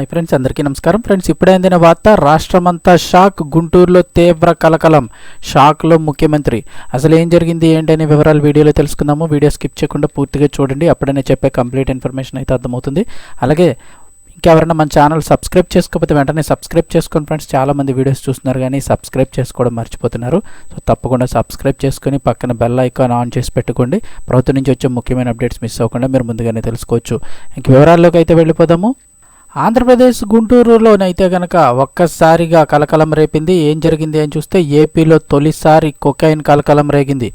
Hi friends అందరికీ నమస్కారం. Friends ఇప్పుడే అందిన వార్త రాష్ట్రమంతా షాక్ గుంటూరులో తీవ్ర కలకలం. షాక్లో ముఖ్యమంత్రి. అసలు ఏం జరిగింది ఏంటనే వివరాలు వీడియోలో తెలుసుకుందాము. వీడియో స్కిప్ చేయకుండా పూర్తిగా చూడండి. అప్పుడనే చెప్పే కంప్లీట్ ఇన్ఫర్మేషన్ అయితే అర్థమవుతుంది. అలాగే ఇంకెవరైనా మన ఛానల్ సబ్స్క్రైబ్ చేసుకోకపోతే వెంటనే సబ్స్క్రైబ్ చేసుకోండి ఫ్రెండ్స్. చాలామంది వీడియోస్ చూస్తున్నారు కానీ సబ్స్క్రైబ్ చేసుకోవడం మర్చిపోతున్నారు. సో తప్పకుండా సబ్స్క్రైబ్ చేసుకొని పక్కన బెల్ ఐకాన్ ఆన్ చేసి పెట్టుకోండి. ప్రభుత్వం నుంచి వచ్చే ముఖ్యమైన అప్డేట్స్ మిస్ అవ్వకుండా మీరు ముందుగానే తెలుసుకోవచ్చు. ఇంక వివరాల్లోకి అయితే వెళ్ళిపోదాము. ఆంధ్రప్రదేశ్ గుంటూరులోనైతే గనక ఒక్కసారిగా కలకలం రేపింది. ఏం జరిగింది అని చూస్తే ఏపీలో తొలిసారి కొకైన్ కలకలం రేగింది.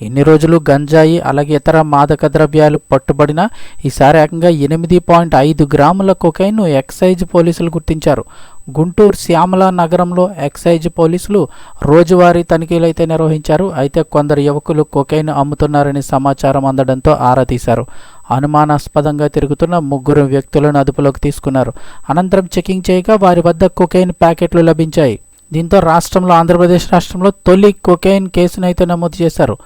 ఎన్ని రోజులు గంజాయి అలాగే ఇతర మాదక ద్రవ్యాలు పట్టుబడినా ఈసారి ఏకంగా ఎనిమిది పాయింట్ ఐదు గ్రాముల కొకైన్ ఎక్సైజ్ పోలీసులు గుర్తించారు. గుంటూరు శ్యామల నగరంలో ఎక్సైజ్ పోలీసులు రోజువారీ తనిఖీలు అయితే నిర్వహించారు. అయితే కొందరు యువకులు కొకైన్ అమ్ముతున్నారని సమాచారం అందడంతో ఆరా తీశారు. అనుమానాస్పదంగా తిరుగుతున్న ముగ్గురు వ్యక్తులను అదుపులోకి తీసుకున్నారు. అనంతరం చెకింగ్ చేయగా వారి వద్ద కొకైన్ ప్యాకెట్లు లభించాయి. దీంతో రాష్ట్రంలో ఆంధ్రప్రదేశ్ రాష్ట్రంలో తొలి కొకైన్ కేసును అయితే నమోదు చేశారు.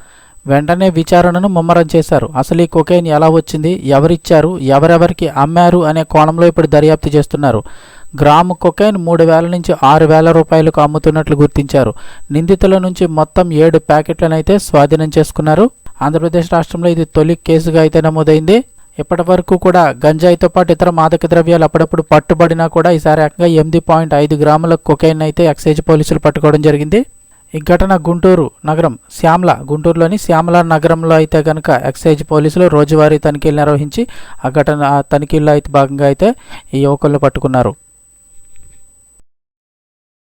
వెంటనే విచారణను ముమ్మరం చేశారు. అసలు ఈ కొకైన్ ఎలా వచ్చింది? ఎవరిచ్చారు? ఎవరెవరికి అమ్మారు అనే కోణంలో ఇప్పుడు దర్యాప్తు చేస్తున్నారు. గ్రాము కొకైన్ మూడు వేల నుంచి ఆరు వేల రూపాయలకు అమ్ముతున్నట్లు గుర్తించారు. నిందితుల నుంచి మొత్తం ఏడు ప్యాకెట్లను అయితే స్వాధీనం చేసుకున్నారు. ఆంధ్రప్రదేశ్ రాష్ట్రంలో ఇది తొలి కేసుగా అయితే నమోదైంది. ఇప్పటి వరకు కూడా గంజాయితో పాటు ఇతర మాదక ద్రవ్యాలు అప్పుడప్పుడు పట్టుబడినా కూడా ఈసారి ఏకంగా ఎనిమిది పాయింట్ ఐదు గ్రాముల కొకైన్ అయితే ఎక్సైజ్ పోలీసులు పట్టుకోవడం జరిగింది. ఈ ఘటన గుంటూరు నగరం శ్యామల గుంటూరులోని శ్యామల నగరంలో అయితే కనుక ఎక్సైజ్ పోలీసులు రోజువారీ తనిఖీలు నిర్వహించి ఆ ఘటన తనిఖీల్లో అయితే భాగంగా అయితే ఈ యువకులను పట్టుకున్నారు.